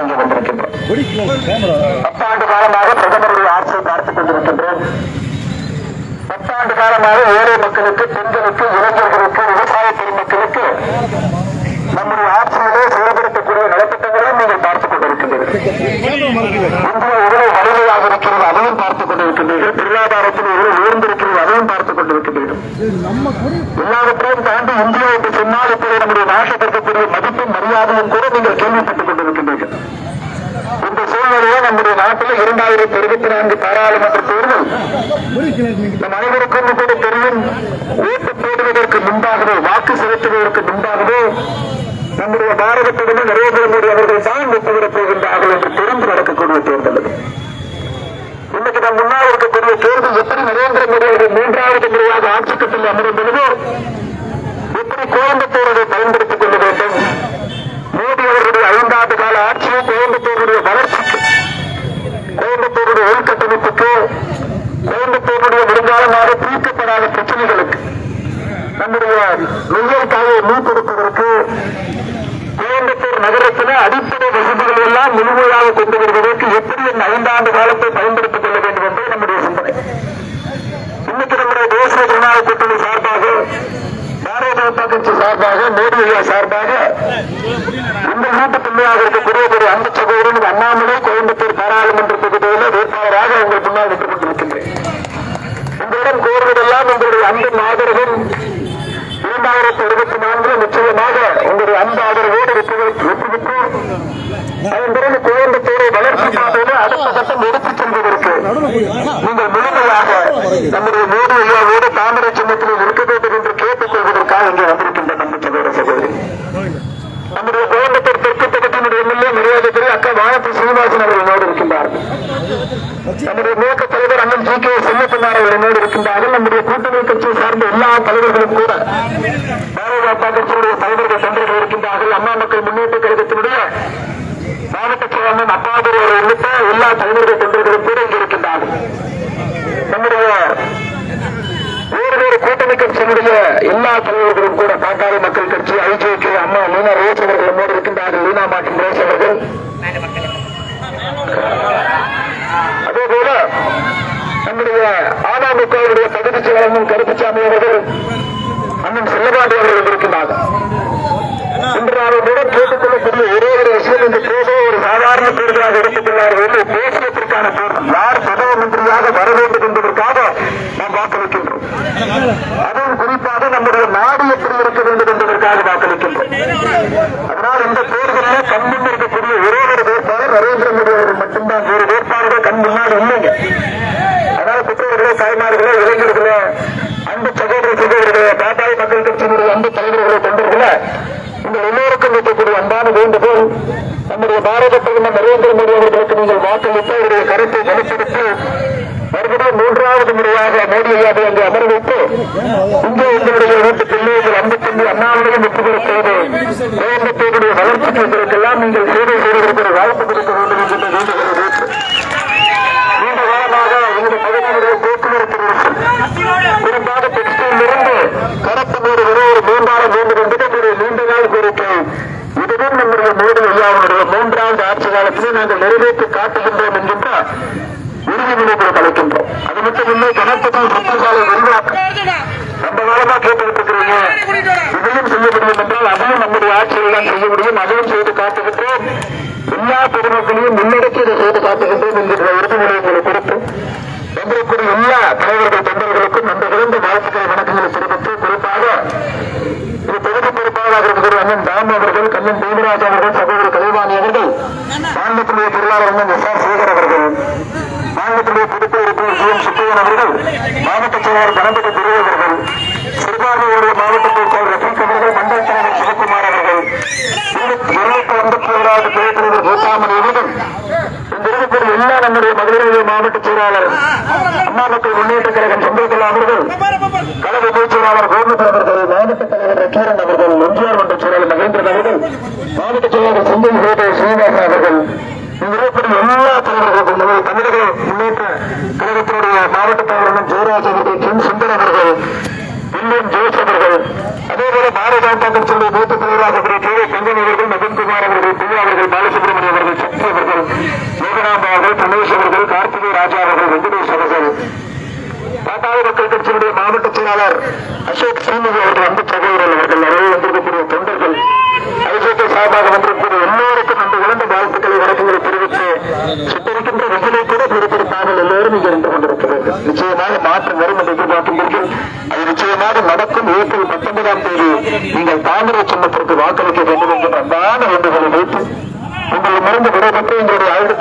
இங்கே வந்திருக்கின்றோம். பத்தாண்டு காலமாக பிரதமருடைய ஆட்சியை பார்த்துக் கொண்டிருக்கின்றோம். பத்தாண்டு காலமாக ஏழை மக்களுக்கு பெண்களுக்கு இளைஞர்களுக்கு விவசாய பெருமக்களுக்கு நம்முடைய ஆட்சியிலே செயல்படுத்தக்கூடிய நலத்திட்டங்களையும் நீங்கள் பார்த்துக் கொண்டிருக்கின்றீர்கள். இந்தியா எவ்வளவு வலிமையாக இருக்கிறது அதையும் பார்த்துக் கொண்டிருக்கின்றீர்கள். பொருளாதாரத்தில் எவ்வளவு உயர்ந்திருக்கிறது. அதையும் பார்த்துக் எல்லாவற்றையும் தாண்டி இந்தியா என்று சொன்னால் இப்போது நம்முடைய நாசப்படுத்தக்கூடிய மதிப்பும் மரியாதையும் கூட நீங்கள் கேள்விப்பட்டுக் கொண்டிருக்கின்றீர்கள். இந்த சூழ்நிலையை நம்முடைய நாட்டில் இரண்டாயிரத்தி இருபத்தி நான்கு பாராளுமன்ற தேர்தல் நம் அனைவருக்கும் கூட தெரியும். ஓட்டு போடுவதற்கு முன்பாகவே வாக்கு செலுத்துவதற்கு முன்பாகவே நம்முடைய பாரத பிரதமர் நரேந்திர மோடி அவர்கள் தான் வெற்றி பெறப் போகின்றார்கள் என்று தெரிந்து நடக்கக்கூடிய தேர்தல் அது இன்னைக்கு நம் முன்னால் தேர்தல் எப்படி நரேந்திர மோடியுடைய மூன்றாவது முறையாக ஆட்சி கட்டில் அமரும் பொழுது எப்படி கோயம்புத்தூரை பயன்படுத்திக் கொள்ள வேண்டும்? மோடி அவர்களுடைய ஐந்தாண்டு கால ஆட்சியை கோயம்புத்தூருடைய வளர்ச்சிக்கு கோயம்புத்தூருடைய உள்கட்டமைப்புக்கு கோயம்புத்தூருடைய வருங்காலமாக தீர்க்கப்படாத பிரச்சனைகளுக்கு நம்முடைய நெய்யல் தாயை மீட்டெடுப்பதற்கு கோயம்புத்தூர் நகரத்தில் அடிப்படை வசதிகள் எல்லாம் முழுமையாக கொண்டு வருவதற்கு எப்படி இந்த ஐந்தாண்டு காலத்தை பயன்படுத்திக் இன்னைக்கு நம்முடைய தேசிய ஜனநாயக கூட்டணி சார்பாக பாரதிய ஜனதா கட்சி சார்பாக மோடி ஐயா சார்பாக இந்த நாட்டு பிள்ளையாக இருக்கக்கூடிய ஒரு அன்பு சகோதரன் அண்ணாமலை கோயம்புத்தூர் பாராளுமன்ற தொகுதியில் வேட்பாளராக உங்கள் முன்னால் நின்று கொண்டிருக்கின்றேன். உங்களிடம் கோருவதெல்லாம் உங்களுடைய அன்பு ஆதரவும் இரண்டாயிரத்தி இருபத்தி நான்கு நிச்சயமாக உங்களுடைய அன்பு ஆதரவோடு வெற்றி அதன் பிறகு கோயம்புத்தூரை வளர்ச்சி பாதையில அடுத்த கட்டம் எடுத்துச் செல்வதற்கு நீங்கள் நம்முடைய மோடி ஐயாவோடு தாமரை சின்னத்தில் இருக்க வேண்டும் என்று கேட்டுக் கொள்வதற்காக இங்கே வந்திருக்கின்ற நம்ம சகோதரி நம்முடைய கோயம்புத்தூர் தெற்கு தொகுதியினுடைய எம்எல்ஏ மரியாதைக்குரிய அக்கா வானதி சீனிவாசன் அவர்கள் இருக்கின்றார்கள் நம்முடைய மூத்த தலைவர் அண்ணன் ஜி கே செல்லக்குமார் அவர்கள் இருக்கின்றார்கள். நம்முடைய கூட்டணி கட்சியை சார்ந்த எல்லா தலைவர்களும் கூட பாரதிய ஜனதா கட்சியுடைய தலைவர்கள் தொண்டர்கள் இருக்கின்றார்கள். அம்மா மக்கள் முன்னேற்ற கழகத்தினுடைய மாவட்ட செயலாளர் அப்பாதுரை உள்ளிட்ட எல்லா தலைவர்கள் தொண்டர்களும் கூட இங்கே இருக்கின்றார்கள் நம்முடைய வேறு வேறு கூட்டணி கட்சியினுடைய எல்லா தலைவர்களும் கூட பாட்டாளி மக்கள் கட்சி ஐஜேகே அம்மா லீனா ரோஸ் அவர்கள் நம்மோடு இருக்கின்றார்கள் லீனா அவர்கள் அதே போல நம்முடைய அமமுகவுடைய பகுதி செயலாளர் கருப்புசாமி அவர்கள் அண்ணன் செல்லபாண்டி அவர்கள் இருக்கின்றார்கள். இன்று நாம் உடன் கேட்டுக்கொள்ளக்கூடிய ஒரே ஒரு விஷயம் இந்த தேர்தலை ஒரு சாதாரண தேர்தலாக எடுத்துக்கொள்ளார்கள் தேசியத்திற்கான தேர்தல் யார் பிரதம மந்திரியாக வர வேண்டும் என்பதற்காக நாம் வாக்களிக்கின்றோம் அதுவும் குறிப்பாக நம்முடைய நாடு எப்படி இருக்க வேண்டும் என்பதற்காக வாக்களிக்கின்றோம் அதனால் இந்த தேர்தலில் கண் முன் இருக்கக்கூடிய ஒரே ஒரு வேட்பாளர் நரேந்திர மோடி அவர்கள் மட்டும்தான் வேறு வேட்பாளர்கள் கண் முன்னாடி இல்லைங்க அதனால் பெற்றோர்களே தாய்மார்களே இளைஞர்களே அன்பு சகோதர சகோதரர்களே பாட்டாளி மக்கள் கட்சியினுடைய அன்பு தலைவர்களே தொண்டர்களே உங்கள் வைக்கக்கூடிய அன்பான வேண்டுகோள் நம்முடைய பாரத பிரதமர் நரேந்திர மோடி அவர்களுக்கு நீங்கள் வாக்களித்து அவருடைய கருத்தை வலுப்படுத்தி மறுபடியும் மூன்றாவது முறையாக மோடி ஐயாவை அங்கு அமர வைத்து இங்கே உங்களுடைய வீட்டு பிள்ளைகள் அன்பு தம்பி அண்ணாமலையும் வெற்றி பெற செய்து கோயம்புத்தூருடைய வளர்ச்சிக்கு இதற்கெல்லாம் நீங்கள் சேவை செய்வதற்கு ஒரு வாய்ப்பு கொடுக்க வேண்டும் என்ற வேண்டுகோளை வைத்து நீண்ட காலமாக இந்த பகுதியினுடைய போக்குவரத்து நெரிசல் குறிப்பாக டெக்ஸ்டைல் இருந்து கரப்பனூர் வரை ஒரு மேம்பாலம் வேண்டும் என்பது ஒரு நீண்ட நாள் கோரிக்கை இதுவும் நம்முடைய மோடி ஐயாவுடைய மூன்றாவது ஆட்சி காலத்திலே நாங்கள் நிறைவேற்றி காட்டுகின்றோம் என்கின்ற உறுதிமொழிகளை கலைக்கின்றோம் அது மட்டும் இல்லை கணக்குகள் சுற்றுச்சாலை விரிவாக்கம். ரொம்ப காலமா கேட்டுக்கிட்டு இருக்கிறீங்க இதையும் செய்ய முடியும் என்றால் அதையும் நம்முடைய ஆட்சியில் தான் செய்ய முடியும். அதையும் செய்து காட்டுகின்றோம். எல்லா பொதுமக்களையும் முன்னெடுத்து இதை செய்து காட்டுகின்றோம் என்கின்ற உறுதிமொழியை உங்களுக்கு கொடுத்து வந்திருக்கிற எல்லா தலைவர்கள் தொண்டர்களுக்கும் நன்றி கலந்த வாழ்த்துக்களை வணக்கங்களை தெரிவித்து குறிப்பாக இது தொகுதி பொறுப்பாளராக இருக்கிற அண்ணன் தாம் அவர்கள் கண்ணன் தேவராஜ் அவர்கள் சகோதரர் சேர்மன் எஸ் ஆர் சேகர் அவர்கள் மாநிலத்தினுடைய பொதுக்குழு உறுப்பினர் ஜி எம் சுப்பையன் அவர்கள் மாவட்ட செயலாளர் கணபதி துரை அவர்கள் சிறுபான்மையுடைய மாவட்ட பொறுப்பாளர் ரஃபீக் அவர்கள் மண்டல தலைவர் சிவகுமார் அவர்கள் இருநூத்தி ஐம்பத்தி ஓராவது துணைத்தலைவர் கோட்டாமணி அவர்கள் இந்த இருக்கக்கூடிய எல்லா நம்முடைய மதுரை மாவட்ட செயலாளர் அம்மா மக்கள் முன்னேற்ற கழகம் சந்திரகலா அவர்கள் கழக பொதுச் செயலாளர் கோவிந்தன் அவர்கள் மாவட்ட தலைவர் நக்கீரன் அவர்கள் எம்ஜிஆர் மன்ற செயலாளர் மகேந்திரன் அவர்கள் மாவட்ட செயலாளர் செந்தில் கோட்டை ஸ்ரீனிவாசன் அவர்கள் இங்கு இருக்கக்கூடிய எல்லா தலைவர்களுக்கும் நமது தமிழக முன்னேற்ற கழகத்தினுடைய மாவட்ட தலைவர் ஜெயராஜ் அவர்கள் கிம் சுந்தர் அவர்கள் வில்லியம் ஜோஸ் அவர்கள் அதேபோல பாரதிய ஜனதா கட்சியுடைய மூத்த தலைவராக கே. வே கங்கன் அவர்கள் நவீன்குமார் அவர்கள் பிரியா அவர்கள் பாலசுப்ரமணியம் அவர்கள் சக்தி அவர்கள் யோகநாதா அவர்கள் பிரணேஷ் அவர்கள் கார்த்திகை ராஜா அவர்கள் வெங்கடேஷ் அவர்கள். பாட்டாளி மக்கள் கட்சியினுடைய மாவட்ட செயலாளர் அசோக் சீனிவாஸ் அவர்கள் அன்பு சகோதரர் அவர்கள் நிறைய வந்திருக்கக்கூடிய தொண்டர்கள் ஐஜேகே சார்பாக வந்திருக்கக்கூடிய எல்லோருக்கும் அந்த இழந்த வாழ்த்துக்களை வணக்கங்களை தெரிவித்து சுட்டரிக்கின்ற வெயிலை கூட பொருட்படுத்தாமல் எல்லோரும் இங்கே நின்று கொண்டிருக்கிறது நிச்சயமாக மாற்றம் வரும் என்று எதிர்பார்க்கின்றீர்கள் அது நிச்சயமாக நடக்கும். ஏப்ரல் பத்தொன்பதாம் தேதி நீங்கள் தாமரை சின்னத்திற்கு வாக்களிக்க வேண்டும் என்கின்ற அன்பான வேண்டுகோளை வைத்து உங்களிடமிருந்து விடைபெற்று எங்களுடைய ஆயுத